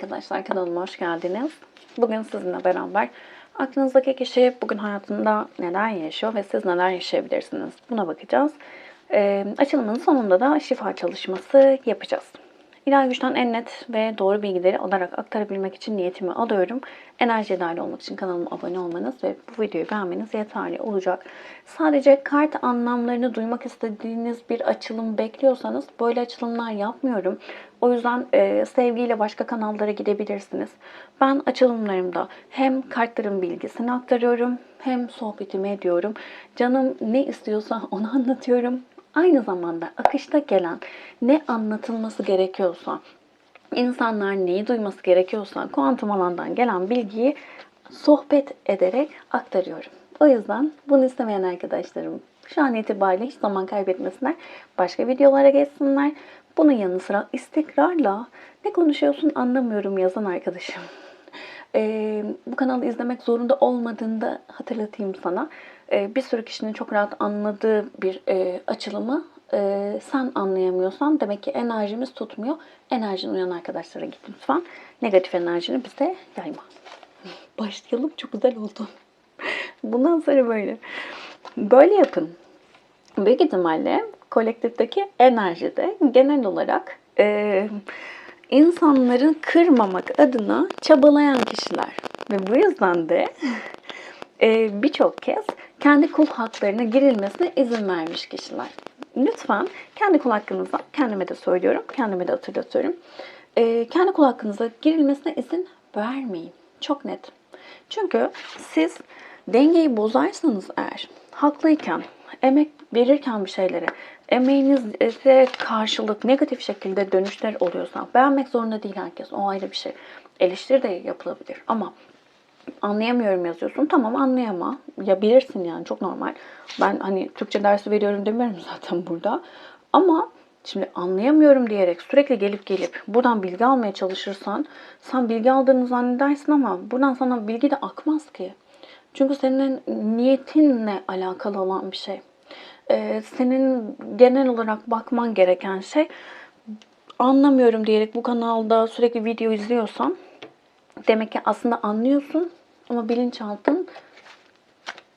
arkadaşlar kanalıma hoş geldiniz. Bugün sizinle beraber aklınızdaki kişi bugün hayatında neler yaşıyor ve siz neler yaşayabilirsiniz buna bakacağız. Ee, açılımın sonunda da şifa çalışması yapacağız. İlahi güçten en net ve doğru bilgileri alarak aktarabilmek için niyetimi alıyorum. Enerjiye dahil olmak için kanalıma abone olmanız ve bu videoyu beğenmeniz yeterli olacak. Sadece kart anlamlarını duymak istediğiniz bir açılım bekliyorsanız böyle açılımlar yapmıyorum. O yüzden e, sevgiyle başka kanallara gidebilirsiniz. Ben açılımlarımda hem kartların bilgisini aktarıyorum hem sohbetimi ediyorum. Canım ne istiyorsa onu anlatıyorum. Aynı zamanda akışta gelen ne anlatılması gerekiyorsa, insanlar neyi duyması gerekiyorsa kuantum alandan gelen bilgiyi sohbet ederek aktarıyorum. O yüzden bunu istemeyen arkadaşlarım şu an itibariyle hiç zaman kaybetmesinler. Başka videolara geçsinler. Bunun yanı sıra istikrarla ne konuşuyorsun anlamıyorum yazan arkadaşım. Ee, bu kanalı izlemek zorunda olmadığını da hatırlatayım sana. Ee, bir sürü kişinin çok rahat anladığı bir e, açılımı e, sen anlayamıyorsan demek ki enerjimiz tutmuyor. Enerjin uyan arkadaşlara git lütfen. Negatif enerjini bize yayma. Başlayalım. Çok güzel oldu. Bundan sonra böyle. Böyle yapın. Büyük ihtimalle kolektifteki enerjide genel olarak e, insanları kırmamak adına çabalayan kişiler. Ve bu yüzden de e, birçok kez kendi kul haklarına girilmesine izin vermiş kişiler. Lütfen kendi kul hakkınıza, kendime de söylüyorum, kendime de hatırlatıyorum. E, kendi kul hakkınıza girilmesine izin vermeyin. Çok net. Çünkü siz dengeyi bozarsanız eğer, haklıyken, emek verirken bir şeylere, emeğinize karşılık negatif şekilde dönüşler oluyorsa, beğenmek zorunda değil herkes, o ayrı bir şey. Eleştiri de yapılabilir ama anlayamıyorum yazıyorsun. Tamam anlayama. Ya bilirsin yani çok normal. Ben hani Türkçe dersi veriyorum demiyorum zaten burada. Ama şimdi anlayamıyorum diyerek sürekli gelip gelip buradan bilgi almaya çalışırsan sen bilgi aldığını zannedersin ama buradan sana bilgi de akmaz ki. Çünkü senin niyetinle alakalı olan bir şey. Ee, senin genel olarak bakman gereken şey anlamıyorum diyerek bu kanalda sürekli video izliyorsan demek ki aslında anlıyorsun ama bilinçaltın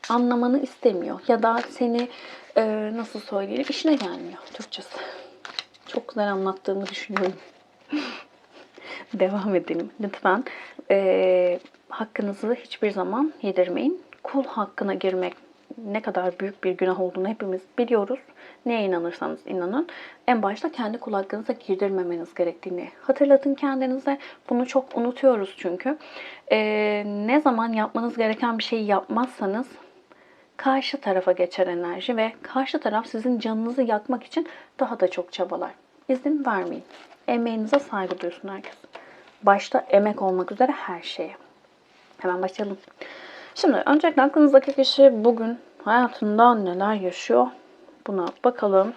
anlamanı istemiyor. Ya da seni e, nasıl söyleyelim işine gelmiyor Türkçesi. Çok güzel anlattığımı düşünüyorum. Devam edelim. Lütfen e, hakkınızı hiçbir zaman yedirmeyin. Kul hakkına girmek ne kadar büyük bir günah olduğunu hepimiz biliyoruz. Neye inanırsanız inanın. En başta kendi kul hakkınıza girdirmemeniz gerektiğini hatırlatın kendinize. Bunu çok unutuyoruz çünkü. Ee, ne zaman yapmanız gereken bir şeyi yapmazsanız karşı tarafa geçer enerji ve karşı taraf sizin canınızı yakmak için daha da çok çabalar. İzin vermeyin. Emeğinize saygı duysun herkes. Başta emek olmak üzere her şeye. Hemen başlayalım. Şimdi öncelikle aklınızdaki kişi bugün hayatında neler yaşıyor? Buna bakalım.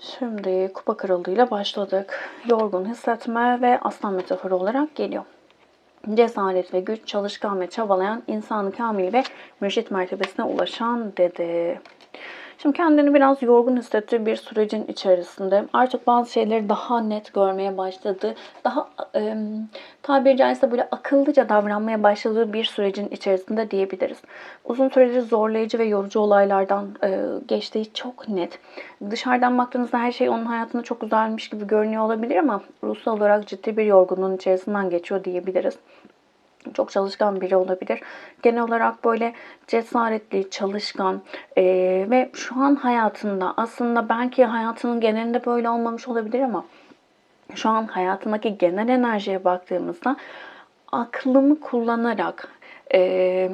Şimdi kupa kralıyla başladık. Yorgun hissetme ve aslan metaforu olarak geliyor. Cesaret ve güç, çalışkan ve çabalayan, insanı kamil ve mürşit mertebesine ulaşan dedi. Şimdi kendini biraz yorgun hissettiği bir sürecin içerisinde artık bazı şeyleri daha net görmeye başladı. Daha e, tabiri caizse böyle akıllıca davranmaya başladığı bir sürecin içerisinde diyebiliriz. Uzun süredir zorlayıcı ve yorucu olaylardan e, geçtiği çok net. Dışarıdan baktığınızda her şey onun hayatında çok güzelmiş gibi görünüyor olabilir ama ruhsal olarak ciddi bir yorgunluğun içerisinden geçiyor diyebiliriz çok çalışkan biri olabilir. Genel olarak böyle cesaretli, çalışkan e, ve şu an hayatında aslında belki hayatının genelinde böyle olmamış olabilir ama şu an hayatındaki genel enerjiye baktığımızda aklımı kullanarak e,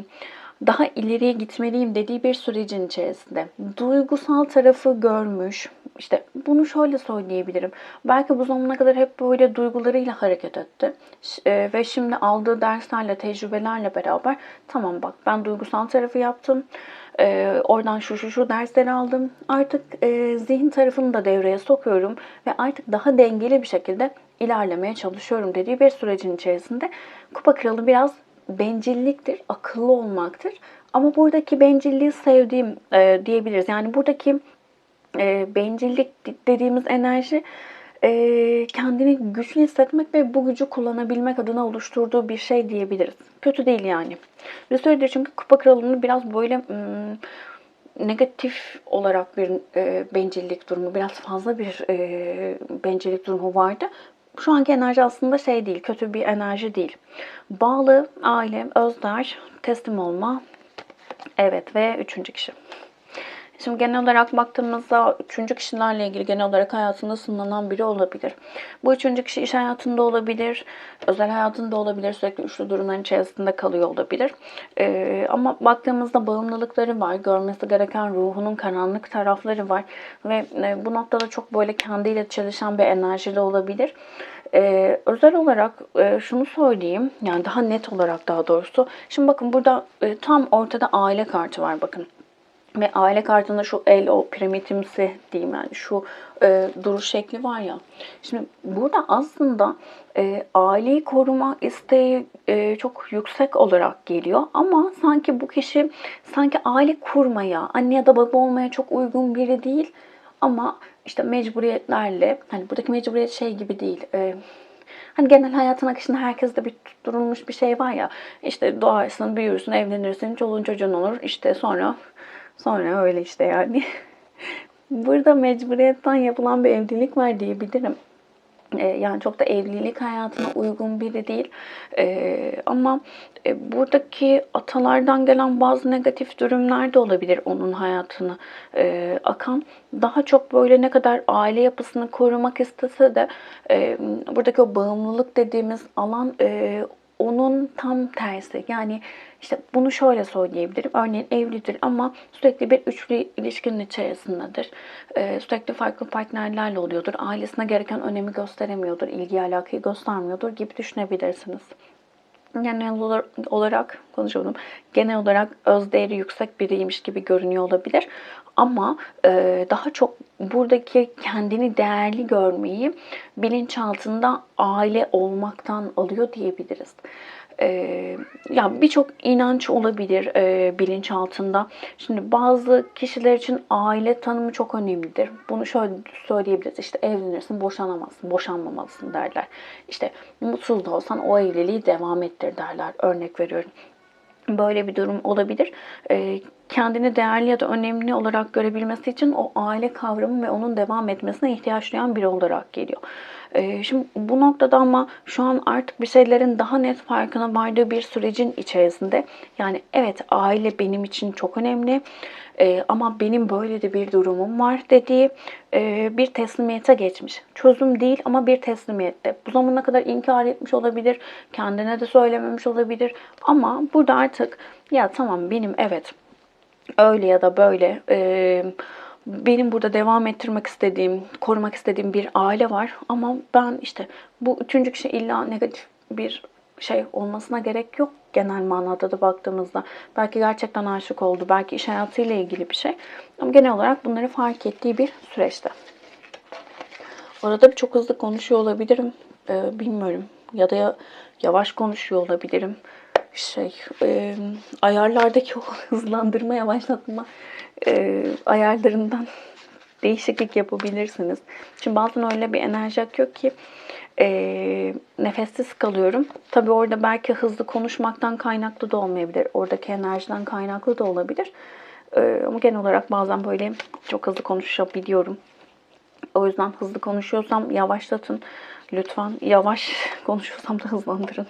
daha ileriye gitmeliyim dediği bir sürecin içerisinde duygusal tarafı görmüş. İşte bunu şöyle söyleyebilirim. Belki bu zamana kadar hep böyle duygularıyla hareket etti. E, ve şimdi aldığı derslerle, tecrübelerle beraber tamam bak ben duygusal tarafı yaptım. E, oradan şu şu şu dersleri aldım. Artık e, zihin tarafını da devreye sokuyorum ve artık daha dengeli bir şekilde ilerlemeye çalışıyorum dediği bir sürecin içerisinde Kupa Kralı biraz bencilliktir, akıllı olmaktır. Ama buradaki bencilliği sevdiğim e, diyebiliriz. Yani buradaki e, bencillik dediğimiz enerji e, kendini güçlü hissetmek ve bu gücü kullanabilmek adına oluşturduğu bir şey diyebiliriz. Kötü değil yani. Bir süredir çünkü kupa kralını biraz böyle hmm, negatif olarak bir e, bencillik durumu, biraz fazla bir e, bencillik durumu vardı. Şu anki enerji aslında şey değil, kötü bir enerji değil. Bağlı, aile, özler, teslim olma, evet ve üçüncü kişi. Şimdi genel olarak baktığımızda üçüncü kişilerle ilgili genel olarak hayatında sınırlanan biri olabilir. Bu üçüncü kişi iş hayatında olabilir, özel hayatında olabilir, sürekli üçlü durumların içerisinde kalıyor olabilir. Ee, ama baktığımızda bağımlılıkları var, görmesi gereken ruhunun karanlık tarafları var ve e, bu noktada çok böyle kendiyle çalışan bir enerjili olabilir. Ee, özel olarak e, şunu söyleyeyim, yani daha net olarak daha doğrusu. Şimdi bakın burada e, tam ortada aile kartı var bakın. Ve aile kartında şu el o piramitimsi diyeyim yani şu e, duruş şekli var ya. Şimdi burada aslında e, aileyi koruma isteği e, çok yüksek olarak geliyor. Ama sanki bu kişi sanki aile kurmaya, anne ya da baba olmaya çok uygun biri değil. Ama işte mecburiyetlerle, hani buradaki mecburiyet şey gibi değil. E, Hani genel hayatın akışında herkeste bir tutturulmuş bir şey var ya. İşte doğarsın, büyürsün, evlenirsin, çoluğun çocuğun olur. İşte sonra Sonra öyle işte yani. Burada mecburiyetten yapılan bir evlilik var diyebilirim. Ee, yani çok da evlilik hayatına uygun biri değil. Ee, ama e, buradaki atalardan gelen bazı negatif durumlar da olabilir onun hayatını e, akan. Daha çok böyle ne kadar aile yapısını korumak istese de e, buradaki o bağımlılık dediğimiz alan onun tam tersi. Yani işte bunu şöyle söyleyebilirim. Örneğin evlidir ama sürekli bir üçlü ilişkinin içerisindedir. Ee, sürekli farklı partnerlerle oluyordur. Ailesine gereken önemi gösteremiyordur. ilgi alakayı göstermiyordur gibi düşünebilirsiniz. Genel olarak konuşalım. Genel olarak özdeğeri yüksek biriymiş gibi görünüyor olabilir. Ama e, daha çok buradaki kendini değerli görmeyi bilinçaltında aile olmaktan alıyor diyebiliriz. Ee, ya birçok inanç olabilir e, bilinç altında. Şimdi bazı kişiler için aile tanımı çok önemlidir. Bunu şöyle söyleyebiliriz. İşte evlenirsin, boşanamazsın, boşanmamalısın derler. İşte mutsuz da olsan o evliliği devam ettir derler. Örnek veriyorum böyle bir durum olabilir. E, kendini değerli ya da önemli olarak görebilmesi için o aile kavramı ve onun devam etmesine ihtiyaç duyan biri olarak geliyor. E, şimdi bu noktada ama şu an artık bir şeylerin daha net farkına vardığı bir sürecin içerisinde. Yani evet aile benim için çok önemli e, ama benim böyle de bir durumum var dediği e, bir teslimiyete geçmiş. Çözüm değil ama bir teslimiyette. Bu zamana kadar inkar etmiş olabilir, kendine de söylememiş olabilir ama burada artık ya tamam benim evet öyle ya da böyle e, benim burada devam ettirmek istediğim, korumak istediğim bir aile var ama ben işte bu üçüncü kişi illa negatif bir şey olmasına gerek yok genel manada da baktığımızda. Belki gerçekten aşık oldu, belki iş hayatıyla ilgili bir şey. Ama genel olarak bunları fark ettiği bir süreçte. Arada çok hızlı konuşuyor olabilirim. Ee, bilmiyorum. Ya da yavaş konuşuyor olabilirim. Şey, e, ayarlardaki o hızlandırma, yavaşlatma e, ayarlarından değişiklik yapabilirsiniz. Şimdi bazen öyle bir enerji akıyor ki e, nefessiz kalıyorum. Tabii orada belki hızlı konuşmaktan kaynaklı da olmayabilir. Oradaki enerjiden kaynaklı da olabilir. E, ama genel olarak bazen böyle çok hızlı konuşabiliyorum. O yüzden hızlı konuşuyorsam yavaşlatın. Lütfen yavaş konuşuyorsam da hızlandırın.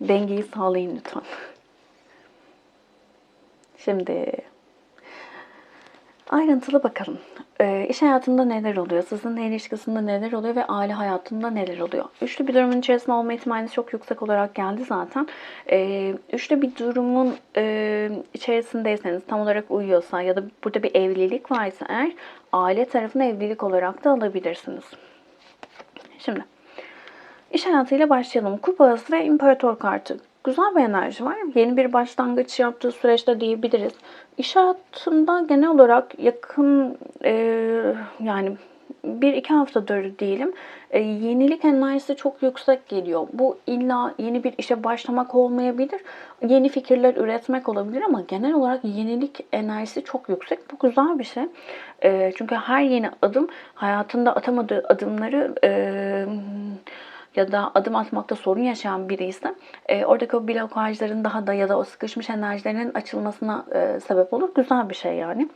Dengeyi sağlayın lütfen. Şimdi ayrıntılı bakalım. E, iş hayatında neler oluyor? Sizinle ilişkisinde neler oluyor ve aile hayatında neler oluyor? Üçlü bir durumun içerisinde olma ihtimali çok yüksek olarak geldi zaten. E, üçlü bir durumun e, içerisindeyseniz tam olarak uyuyorsa ya da burada bir evlilik varsa eğer aile tarafına evlilik olarak da alabilirsiniz. Şimdi iş hayatıyla başlayalım. Kupası ve imparator kartı güzel bir enerji var. Yeni bir başlangıç yaptığı süreçte diyebiliriz. İş hayatında genel olarak yakın e, yani bir iki haftadır diyelim e, yenilik enerjisi çok yüksek geliyor. Bu illa yeni bir işe başlamak olmayabilir. Yeni fikirler üretmek olabilir ama genel olarak yenilik enerjisi çok yüksek. Bu güzel bir şey. E, çünkü her yeni adım hayatında atamadığı adımları e, ya da adım atmakta sorun yaşayan biri ise e, oradaki o blokajların daha da ya da o sıkışmış enerjilerinin açılmasına e, sebep olur. Güzel bir şey yani.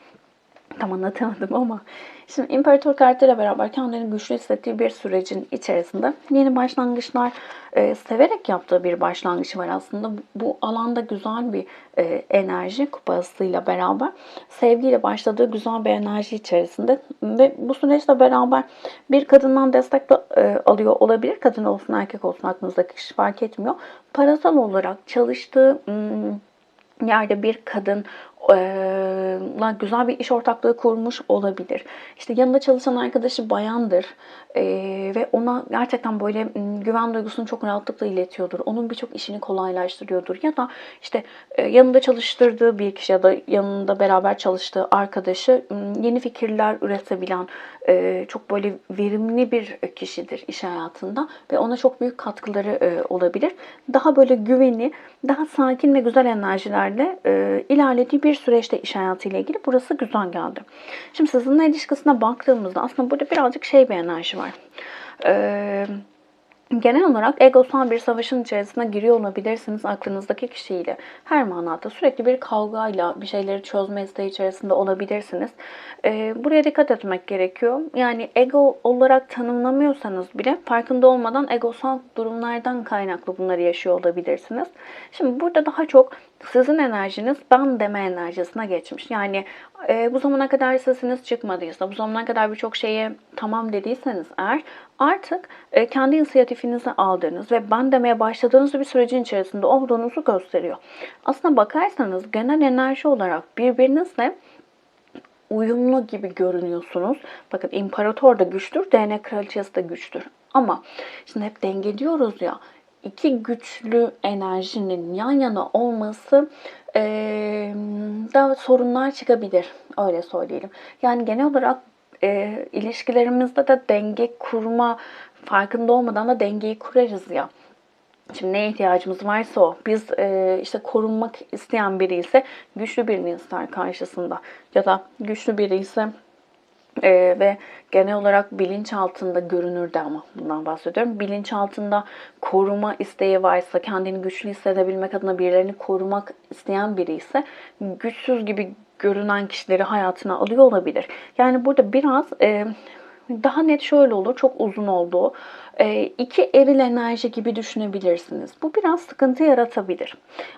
Tam anlatamadım ama. Şimdi İmparator kartıyla beraber kendini güçlü hissettiği bir sürecin içerisinde yeni başlangıçlar e, severek yaptığı bir başlangıç var aslında. Bu, bu alanda güzel bir e, enerji kupasıyla beraber sevgiyle başladığı güzel bir enerji içerisinde ve bu süreçle beraber bir kadından destek de, e, alıyor olabilir. Kadın olsun erkek olsun aklınızdaki kişi fark etmiyor. Parasal olarak çalıştığı hmm, yerde bir kadın e, güzel bir iş ortaklığı kurmuş olabilir. İşte yanında çalışan arkadaşı bayandır e, ve ona gerçekten böyle güven duygusunu çok rahatlıkla iletiyordur. Onun birçok işini kolaylaştırıyordur. Ya da işte e, yanında çalıştırdığı bir kişi ya da yanında beraber çalıştığı arkadaşı yeni fikirler üretebilen e, çok böyle verimli bir kişidir iş hayatında ve ona çok büyük katkıları e, olabilir. Daha böyle güveni, daha sakin ve güzel enerjilerle e, ilerlediği bir süreçte iş hayatıyla ilgili burası güzel geldi. Şimdi sizinle ilişkisine baktığımızda aslında burada birazcık şey bir enerji var. Eee Genel olarak egosal bir savaşın içerisine giriyor olabilirsiniz aklınızdaki kişiyle. Her manada sürekli bir kavgayla bir şeyleri çözme isteği içerisinde olabilirsiniz. Ee, buraya dikkat etmek gerekiyor. Yani ego olarak tanımlamıyorsanız bile farkında olmadan egosal durumlardan kaynaklı bunları yaşıyor olabilirsiniz. Şimdi burada daha çok sizin enerjiniz ben deme enerjisine geçmiş. Yani e, bu zamana kadar sesiniz çıkmadıysa, bu zamana kadar birçok şeye tamam dediyseniz eğer artık e, kendi inisiyatifinizi aldığınız ve ben demeye başladığınız bir sürecin içerisinde olduğunuzu gösteriyor. Aslında bakarsanız genel enerji olarak birbirinizle uyumlu gibi görünüyorsunuz. Bakın imparator da güçtür, DNA kraliçesi de güçtür. Ama şimdi hep denge diyoruz ya iki güçlü enerjinin yan yana olması e, da sorunlar çıkabilir. Öyle söyleyelim. Yani genel olarak e, ilişkilerimizde de denge kurma farkında olmadan da dengeyi kurarız ya. Şimdi neye ihtiyacımız varsa o. Biz e, işte korunmak isteyen biri ise güçlü birini ister karşısında. Ya da güçlü biri ise e, ve genel olarak bilinç altında görünürde ama bundan bahsediyorum. Bilinç altında koruma isteği varsa, kendini güçlü hissedebilmek adına birilerini korumak isteyen biri ise güçsüz gibi görünen kişileri hayatına alıyor olabilir. Yani burada biraz e, daha net şöyle olur, çok uzun olduğu e, iki eril enerji gibi düşünebilirsiniz. Bu biraz sıkıntı yaratabilir.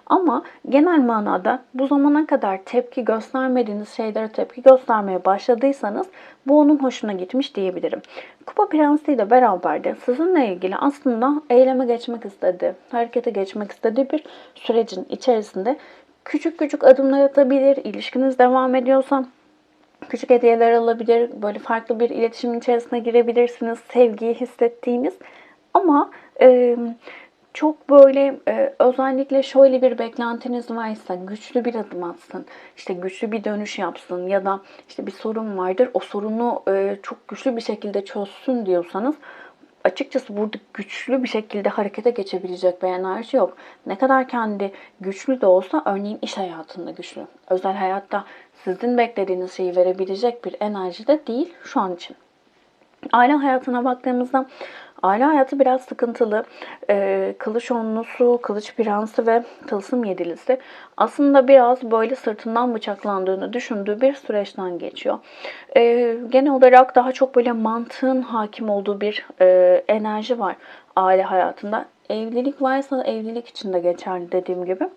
Ama genel manada bu zamana kadar tepki göstermediğiniz şeylere tepki göstermeye başladıysanız bu onun hoşuna gitmiş diyebilirim. Kupa Prensi ile beraber de sizinle ilgili aslında eyleme geçmek istedi, harekete geçmek istediği bir sürecin içerisinde küçük küçük adımlar atabilir, ilişkiniz devam ediyorsa küçük hediyeler alabilir, böyle farklı bir iletişim içerisine girebilirsiniz, sevgiyi hissettiğiniz. Ama e, çok böyle e, özellikle şöyle bir beklentiniz varsa güçlü bir adım atsın, işte güçlü bir dönüş yapsın ya da işte bir sorun vardır o sorunu e, çok güçlü bir şekilde çözsün diyorsanız açıkçası burada güçlü bir şekilde harekete geçebilecek bir enerji yok. Ne kadar kendi güçlü de olsa örneğin iş hayatında güçlü. Özel hayatta sizin beklediğiniz şeyi verebilecek bir enerji de değil şu an için. Aile hayatına baktığımızda aile hayatı biraz sıkıntılı. Ee, kılıç onlusu, kılıç prensi ve tılsım yedilisi aslında biraz böyle sırtından bıçaklandığını düşündüğü bir süreçten geçiyor. Ee, genel olarak daha çok böyle mantığın hakim olduğu bir e, enerji var aile hayatında. Evlilik varsa evlilik için de geçerli dediğim gibi.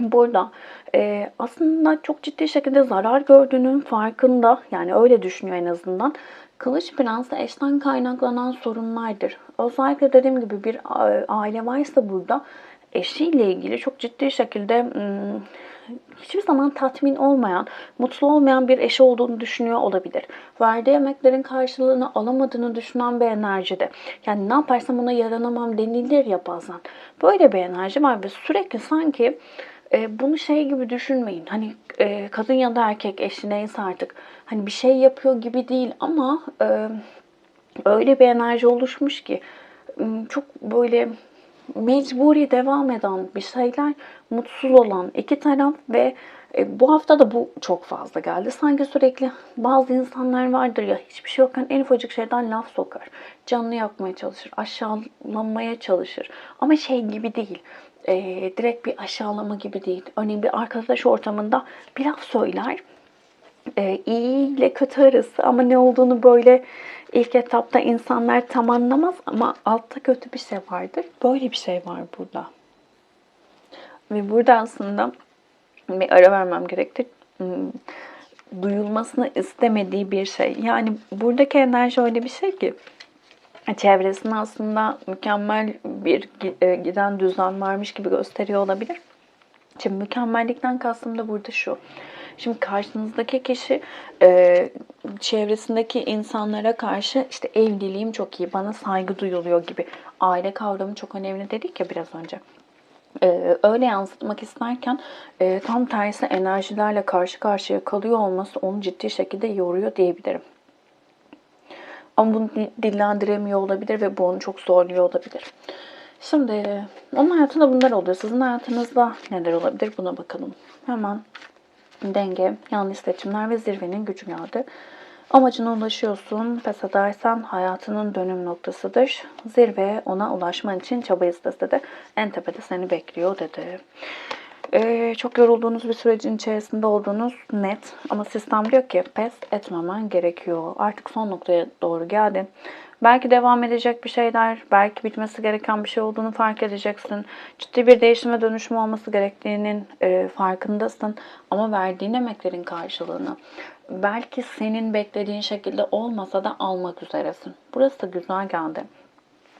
Burada e, aslında çok ciddi şekilde zarar gördüğünün farkında yani öyle düşünüyor en azından. Kılıç Prens'te eşten kaynaklanan sorunlardır. Özellikle dediğim gibi bir aile varsa burada eşiyle ilgili çok ciddi şekilde hiçbir zaman tatmin olmayan, mutlu olmayan bir eşi olduğunu düşünüyor olabilir. Verdiği emeklerin karşılığını alamadığını düşünen bir enerjide. Yani ne yaparsam ona yaranamam denilir ya bazen. Böyle bir enerji var ve sürekli sanki e, bunu şey gibi düşünmeyin. Hani e, kadın ya da erkek eşi neyse artık hani bir şey yapıyor gibi değil ama e, öyle bir enerji oluşmuş ki çok böyle mecburi devam eden bir şeyler, mutsuz olan iki taraf ve e, bu hafta da bu çok fazla geldi. Sanki sürekli bazı insanlar vardır ya hiçbir şey yokken en ufacık şeyden laf sokar. Canını yakmaya çalışır, aşağılamaya çalışır. Ama şey gibi değil. E, direkt bir aşağılama gibi değil. Örneğin bir arkadaş ortamında bir laf söyler e, iyi ile kötü arası ama ne olduğunu böyle ilk etapta insanlar tam anlamaz ama altta kötü bir şey vardır. Böyle bir şey var burada. Ve burada aslında bir ara vermem gerekti. Hmm, Duyulmasını istemediği bir şey. Yani buradaki enerji öyle bir şey ki çevresinde aslında mükemmel bir e, giden düzen varmış gibi gösteriyor olabilir. Şimdi mükemmellikten kastım da burada şu. Şimdi karşınızdaki kişi e, çevresindeki insanlara karşı işte evliliğim çok iyi, bana saygı duyuluyor gibi. Aile kavramı çok önemli dedik ya biraz önce. E, öyle yansıtmak isterken e, tam tersi enerjilerle karşı karşıya kalıyor olması onu ciddi şekilde yoruyor diyebilirim. Ama bunu di- dillendiremiyor olabilir ve bu onu çok zorluyor olabilir. Şimdi onun hayatında bunlar oluyor. Sizin hayatınızda neler olabilir buna bakalım. Hemen denge, yanlış seçimler ve zirvenin gücü geldi. Amacına ulaşıyorsun. Pes edersen hayatının dönüm noktasıdır. Zirve ona ulaşman için çaba istese de en tepede seni bekliyor dedi. Ee, çok yorulduğunuz bir sürecin içerisinde olduğunuz net. Ama sistem diyor ki pes etmemen gerekiyor. Artık son noktaya doğru geldin. Belki devam edecek bir şeyler, belki bitmesi gereken bir şey olduğunu fark edeceksin. Ciddi bir değişim ve dönüşüm olması gerektiğinin e, farkındasın. Ama verdiğin emeklerin karşılığını belki senin beklediğin şekilde olmasa da almak üzeresin. Burası da güzel geldi.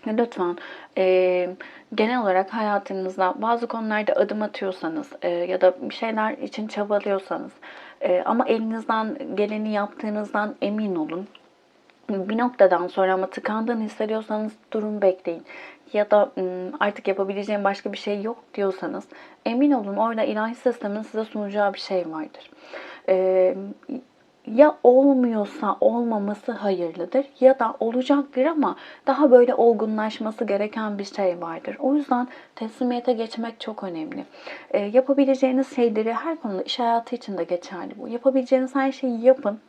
Lütfen e, genel olarak hayatınızda bazı konularda adım atıyorsanız e, ya da bir şeyler için çabalıyorsanız e, ama elinizden geleni yaptığınızdan emin olun. Bir noktadan sonra ama tıkandığını hissediyorsanız durun bekleyin. Ya da "Hmm, artık yapabileceğim başka bir şey yok diyorsanız emin olun orada ilahi sistemin size sunacağı bir şey vardır. Ee, ya olmuyorsa olmaması hayırlıdır ya da olacaktır ama daha böyle olgunlaşması gereken bir şey vardır. O yüzden teslimiyete geçmek çok önemli. Ee, yapabileceğiniz şeyleri her konuda iş hayatı için de geçerli bu. Yapabileceğiniz her şeyi yapın.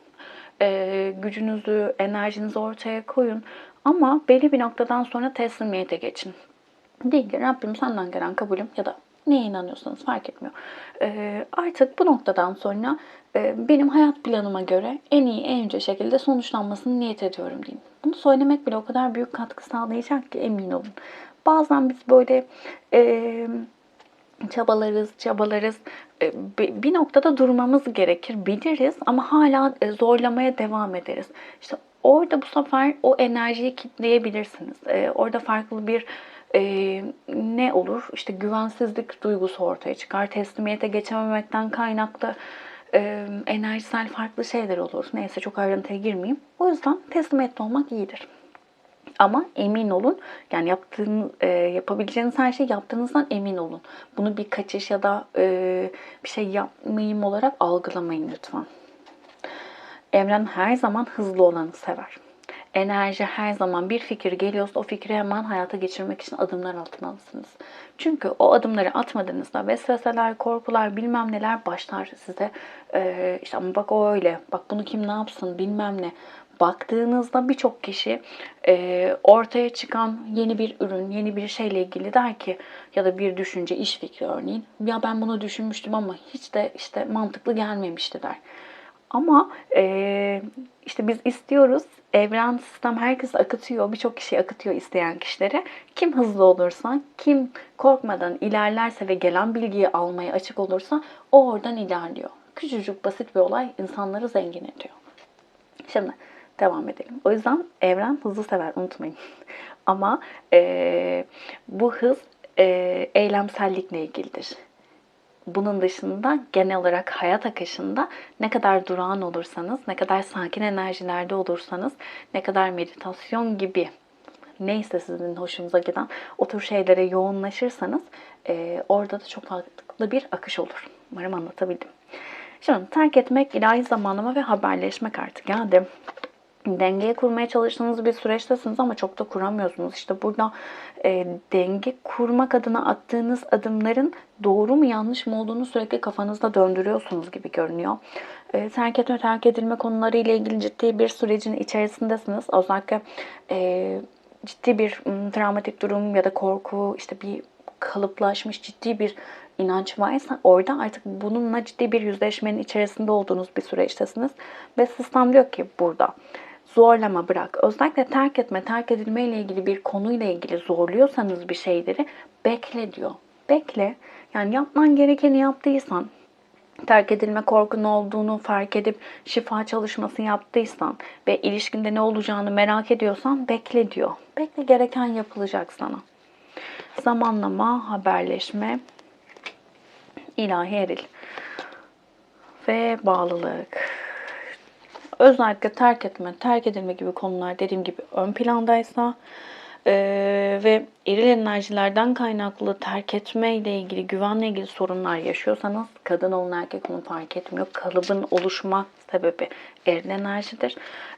Ee, gücünüzü, enerjinizi ortaya koyun. Ama belli bir noktadan sonra teslimiyete geçin. Değil ki Rabbim senden gelen kabulüm ya da neye inanıyorsanız fark etmiyor. Ee, artık bu noktadan sonra e, benim hayat planıma göre en iyi, en yüce şekilde sonuçlanmasını niyet ediyorum diyeyim. Bunu söylemek bile o kadar büyük katkı sağlayacak ki emin olun. Bazen biz böyle e, çabalarız, çabalarız. E, bi- Bir noktada durmamız gerekir, biliriz ama hala e, zorlamaya devam ederiz. İşte orada bu sefer o enerjiyi kitleyebilirsiniz. E, Orada farklı bir e, ne olur? İşte güvensizlik duygusu ortaya çıkar. Teslimiyete geçememekten kaynaklı e, enerjisel farklı şeyler olur. Neyse çok ayrıntıya girmeyeyim. O yüzden teslimiyetli olmak iyidir. Ama emin olun, yani yaptığın, e, yapabileceğiniz her şeyi yaptığınızdan emin olun. Bunu bir kaçış ya da e, bir şey yapmayayım olarak algılamayın lütfen. Evren her zaman hızlı olanı sever. Enerji her zaman bir fikir geliyorsa o fikri hemen hayata geçirmek için adımlar atmalısınız. Çünkü o adımları atmadığınızda vesveseler, korkular, bilmem neler başlar size. Ee, işte ama bak o öyle, bak bunu kim ne yapsın bilmem ne. Baktığınızda birçok kişi e, ortaya çıkan yeni bir ürün, yeni bir şeyle ilgili der ki ya da bir düşünce, iş fikri örneğin. Ya ben bunu düşünmüştüm ama hiç de işte mantıklı gelmemişti der. Ama e, işte biz istiyoruz, evren sistem herkes akıtıyor, birçok kişi akıtıyor isteyen kişilere. Kim hızlı olursa, kim korkmadan ilerlerse ve gelen bilgiyi almaya açık olursa o oradan ilerliyor. Küçücük basit bir olay insanları zengin ediyor. Şimdi devam edelim. O yüzden evren hızlı sever unutmayın. Ama e, bu hız e, eylemsellikle ilgilidir. Bunun dışında genel olarak hayat akışında ne kadar durağan olursanız, ne kadar sakin enerjilerde olursanız, ne kadar meditasyon gibi neyse sizin hoşunuza giden o tür şeylere yoğunlaşırsanız e, orada da çok farklı bir akış olur. Umarım anlatabildim. Şimdi terk etmek ilahi zamanlama ve haberleşme kartı geldi. Dengeye kurmaya çalıştığınız bir süreçtesiniz ama çok da kuramıyorsunuz. İşte burada e, denge kurmak adına attığınız adımların doğru mu yanlış mı olduğunu sürekli kafanızda döndürüyorsunuz gibi görünüyor. E, terk etme, terk edilme konuları ile ilgili ciddi bir sürecin içerisindesiniz. Özellikle e, ciddi bir m, travmatik durum ya da korku, işte bir kalıplaşmış ciddi bir inanç varsa orada artık bununla ciddi bir yüzleşmenin içerisinde olduğunuz bir süreçtesiniz. Ve sistem diyor ki burada zorlama bırak. Özellikle terk etme, terk edilme ile ilgili bir konuyla ilgili zorluyorsanız bir şeyleri bekle diyor. Bekle. Yani yapman gerekeni yaptıysan, terk edilme korkun olduğunu fark edip şifa çalışması yaptıysan ve ilişkinde ne olacağını merak ediyorsan bekle diyor. Bekle gereken yapılacak sana. Zamanlama, haberleşme, ilahi eril ve bağlılık. Özellikle terk etme, terk edilme gibi konular dediğim gibi ön plandaysa e, ve eril enerjilerden kaynaklı terk etme ile ilgili, güvenle ilgili sorunlar yaşıyorsanız kadın olun erkek olun fark etmiyor. Kalıbın oluşma sebebi eril enerjidir.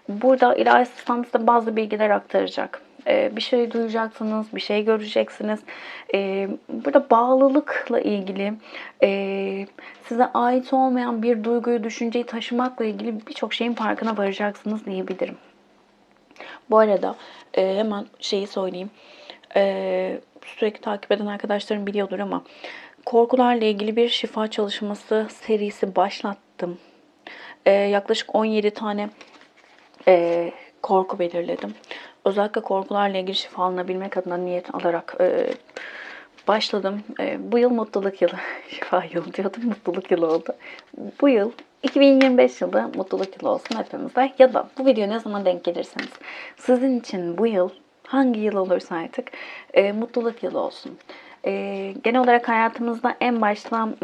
Burada ilahi sistem size bazı bilgiler aktaracak. E, bir şey duyacaksınız, bir şey göreceksiniz. E, burada bağlılıkla ilgili e, size ait olmayan bir duyguyu, düşünceyi taşımakla ilgili birçok şeyin farkına varacaksınız diyebilirim. Bu arada hemen şeyi söyleyeyim. Sürekli takip eden arkadaşlarım biliyordur ama korkularla ilgili bir şifa çalışması serisi başlattım. Yaklaşık 17 tane korku belirledim özellikle korkularla ilgili şifa alınabilmek adına niyet alarak e, başladım. E, bu yıl mutluluk yılı, şifa yılı diyordum, mutluluk yılı oldu. Bu yıl 2025 yılı mutluluk yılı olsun hepimize ya da bu video ne zaman denk gelirseniz sizin için bu yıl hangi yıl olursa artık e, mutluluk yılı olsun. E, genel olarak hayatımızda en başta m,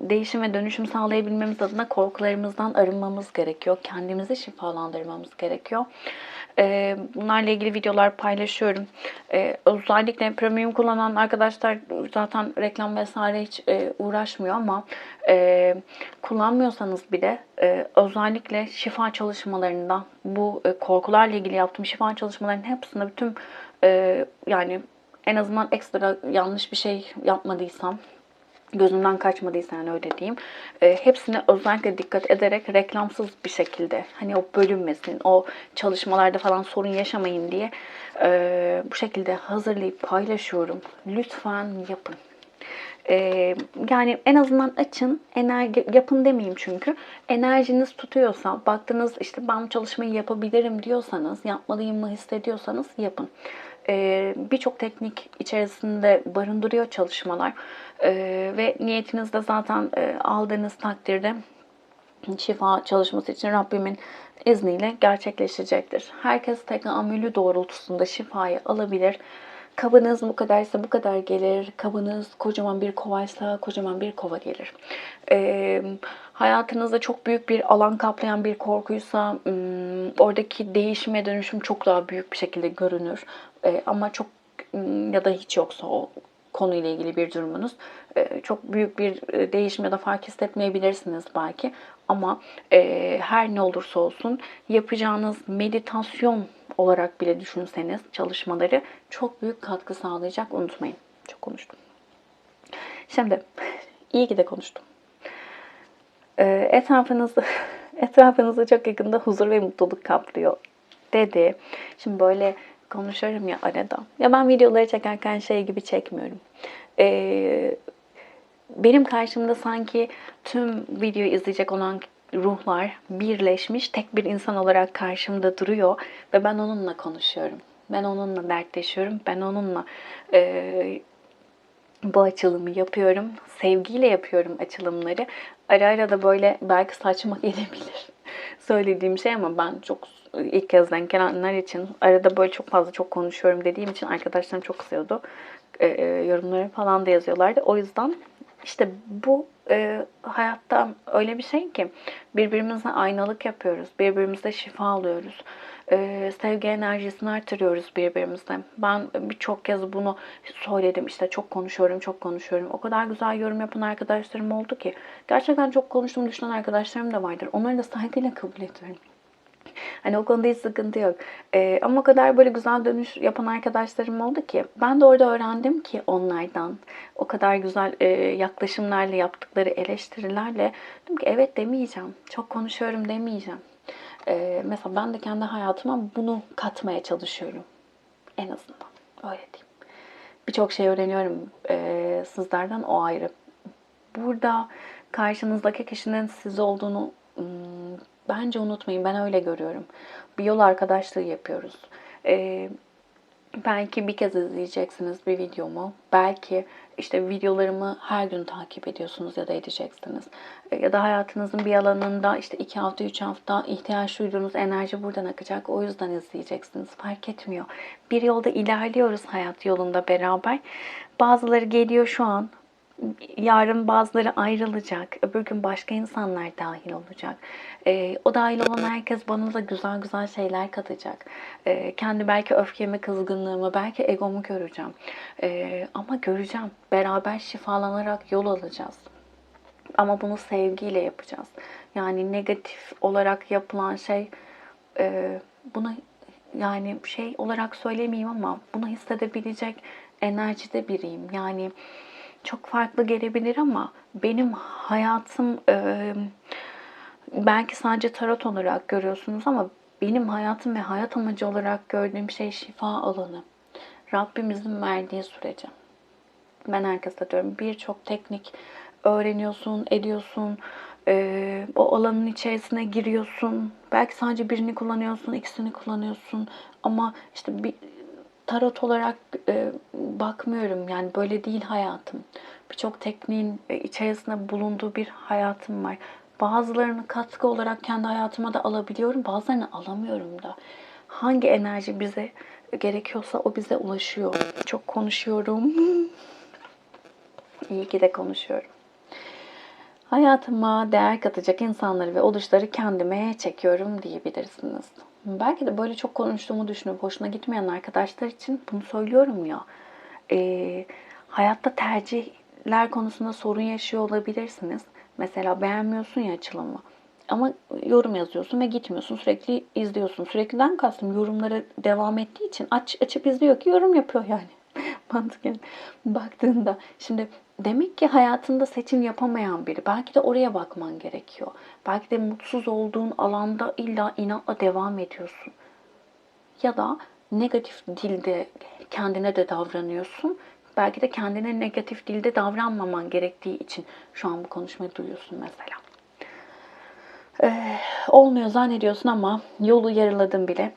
değişim ve dönüşüm sağlayabilmemiz adına korkularımızdan arınmamız gerekiyor. Kendimizi şifalandırmamız gerekiyor. E, bunlarla ilgili videolar paylaşıyorum. E, özellikle premium kullanan arkadaşlar zaten reklam vesaire hiç e, uğraşmıyor ama e, kullanmıyorsanız bile e, özellikle şifa çalışmalarında bu e, korkularla ilgili yaptığım şifa çalışmalarının hepsinde bütün yani en azından ekstra yanlış bir şey yapmadıysam gözümden kaçmadıysa yani öyle diyeyim. E, hepsine özellikle dikkat ederek reklamsız bir şekilde hani o bölünmesin, o çalışmalarda falan sorun yaşamayın diye e, bu şekilde hazırlayıp paylaşıyorum. Lütfen yapın. Ee, yani en azından açın, enerji yapın demeyeyim çünkü. Enerjiniz tutuyorsa, baktınız işte ben çalışmayı yapabilirim diyorsanız, yapmalıyım mı hissediyorsanız yapın. Ee, Birçok teknik içerisinde barındırıyor çalışmalar. Ee, ve niyetinizde zaten e, aldığınız takdirde şifa çalışması için Rabbimin izniyle gerçekleşecektir. Herkes tekamülü doğrultusunda şifayı alabilir. Kabınız bu kadarsa bu kadar gelir. Kabınız kocaman bir kovaysa kocaman bir kova gelir. Ee, hayatınızda çok büyük bir alan kaplayan bir korkuysa hmm, oradaki değişime dönüşüm çok daha büyük bir şekilde görünür. Ee, ama çok hmm, ya da hiç yoksa o konuyla ilgili bir durumunuz e, çok büyük bir e, değişim ya da fark hissetmeyebilirsiniz belki ama e, her ne olursa olsun yapacağınız meditasyon olarak bile düşünseniz çalışmaları çok büyük katkı sağlayacak unutmayın. Çok konuştum. Şimdi iyi ki de konuştum. Etrafınızda etrafınızda çok yakında huzur ve mutluluk kaplıyor dedi. Şimdi böyle konuşuyorum ya arada. Ya ben videoları çekerken şey gibi çekmiyorum. Ee, benim karşımda sanki tüm videoyu izleyecek olan ruhlar birleşmiş tek bir insan olarak karşımda duruyor ve ben onunla konuşuyorum. Ben onunla dertleşiyorum. Ben onunla e, bu açılımı yapıyorum. Sevgiyle yapıyorum açılımları. Ara ara da böyle belki saçma gelebilir söylediğim şey ama ben çok ilk kez denk gelenler için arada böyle çok fazla çok konuşuyorum dediğim için arkadaşlarım çok kızıyordu. E, e, yorumları falan da yazıyorlardı. O yüzden işte bu e, hayatta öyle bir şey ki birbirimize aynalık yapıyoruz. Birbirimize şifa alıyoruz. E, sevgi enerjisini artırıyoruz birbirimize. Ben birçok kez bunu söyledim. İşte çok konuşuyorum, çok konuşuyorum. O kadar güzel yorum yapan arkadaşlarım oldu ki. Gerçekten çok konuştuğum düşünen arkadaşlarım da vardır. Onları da saygıyla kabul ediyorum. Hani o konuda hiç sıkıntı yok. Ee, ama o kadar böyle güzel dönüş yapan arkadaşlarım oldu ki ben de orada öğrendim ki onlardan o kadar güzel e, yaklaşımlarla yaptıkları eleştirilerle dedim ki evet demeyeceğim. Çok konuşuyorum demeyeceğim. Ee, mesela ben de kendi hayatıma bunu katmaya çalışıyorum. En azından öyle diyeyim. Birçok şey öğreniyorum e, sizlerden o ayrı. Burada karşınızdaki kişinin siz olduğunu bence unutmayın. Ben öyle görüyorum. Bir yol arkadaşlığı yapıyoruz. Ee, belki bir kez izleyeceksiniz bir videomu. Belki işte videolarımı her gün takip ediyorsunuz ya da edeceksiniz. Ee, Ya da hayatınızın bir alanında işte iki hafta, üç hafta ihtiyaç duyduğunuz enerji buradan akacak. O yüzden izleyeceksiniz. Fark etmiyor. Bir yolda ilerliyoruz hayat yolunda beraber. Bazıları geliyor şu an yarın bazıları ayrılacak. Öbür gün başka insanlar dahil olacak. Ee, o dahil olan herkes bana da güzel güzel şeyler katacak. Ee, kendi belki öfkemi, kızgınlığımı, belki egomu göreceğim. Ee, ama göreceğim. Beraber şifalanarak yol alacağız. Ama bunu sevgiyle yapacağız. Yani negatif olarak yapılan şey e, buna yani şey olarak söylemeyeyim ama bunu hissedebilecek enerjide biriyim. Yani çok farklı gelebilir ama benim hayatım e, belki sadece tarot olarak görüyorsunuz ama benim hayatım ve hayat amacı olarak gördüğüm şey şifa alanı. Rabbimizin verdiği sürece. Ben herkese diyorum birçok teknik öğreniyorsun, ediyorsun. Ee, o alanın içerisine giriyorsun. Belki sadece birini kullanıyorsun, ikisini kullanıyorsun. Ama işte bir tarot olarak e, bakmıyorum. Yani böyle değil hayatım. Birçok tekniğin e, içerisinde bulunduğu bir hayatım var. Bazılarını katkı olarak kendi hayatıma da alabiliyorum. Bazılarını alamıyorum da. Hangi enerji bize gerekiyorsa o bize ulaşıyor. Çok konuşuyorum. İyi ki de konuşuyorum. Hayatıma değer katacak insanları ve oluşları kendime çekiyorum diyebilirsiniz. Belki de böyle çok konuştuğumu düşünüp hoşuna gitmeyen arkadaşlar için bunu söylüyorum ya. Ee, hayatta tercihler konusunda sorun yaşıyor olabilirsiniz. Mesela beğenmiyorsun ya açılımı. Ama yorum yazıyorsun ve gitmiyorsun. Sürekli izliyorsun. Sürekliden kastım yorumlara devam ettiği için aç, açıp izliyor ki yorum yapıyor yani. Mantıken baktığında. Şimdi demek ki hayatında seçim yapamayan biri. Belki de oraya bakman gerekiyor. Belki de mutsuz olduğun alanda illa inatla devam ediyorsun. Ya da negatif dilde kendine de davranıyorsun. Belki de kendine negatif dilde davranmaman gerektiği için şu an bu konuşmayı duyuyorsun mesela. Ee, olmuyor zannediyorsun ama yolu yarıladın bile.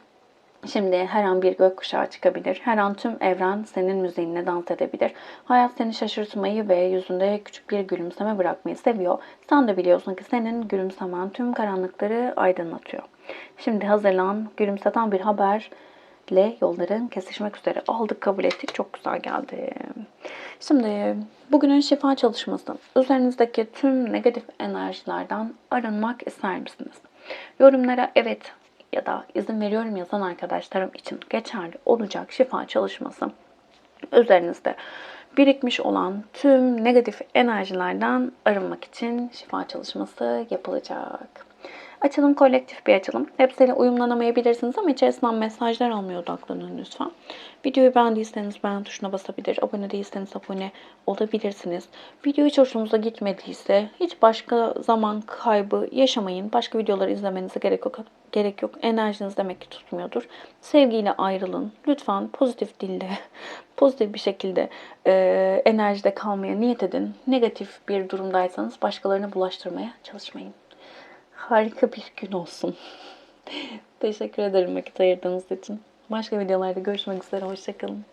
Şimdi her an bir gökkuşağı çıkabilir. Her an tüm evren senin müziğinle dans edebilir. Hayat seni şaşırtmayı ve yüzünde küçük bir gülümseme bırakmayı seviyor. Sen de biliyorsun ki senin gülümsemen tüm karanlıkları aydınlatıyor. Şimdi hazırlan, gülümseten bir haberle yolların kesişmek üzere. Aldık, kabul ettik. Çok güzel geldi. Şimdi bugünün şifa çalışması. Üzerinizdeki tüm negatif enerjilerden arınmak ister misiniz? Yorumlara evet ya da izin veriyorum yazan arkadaşlarım için geçerli olacak şifa çalışması üzerinizde birikmiş olan tüm negatif enerjilerden arınmak için şifa çalışması yapılacak. Açılım kolektif bir açılım. Hepsiyle uyumlanamayabilirsiniz ama içerisinden mesajlar almaya odaklanın lütfen. Videoyu beğendiyseniz beğen tuşuna basabilir. Abone değilseniz abone olabilirsiniz. Video hiç hoşunuza gitmediyse hiç başka zaman kaybı yaşamayın. Başka videoları izlemenize gerek yok. Gerek yok. Enerjiniz demek ki tutmuyordur. Sevgiyle ayrılın. Lütfen pozitif dille, pozitif bir şekilde e, enerjide kalmaya niyet edin. Negatif bir durumdaysanız başkalarına bulaştırmaya çalışmayın harika bir gün olsun. Teşekkür ederim vakit ayırdığınız için. Başka videolarda görüşmek üzere. Hoşçakalın.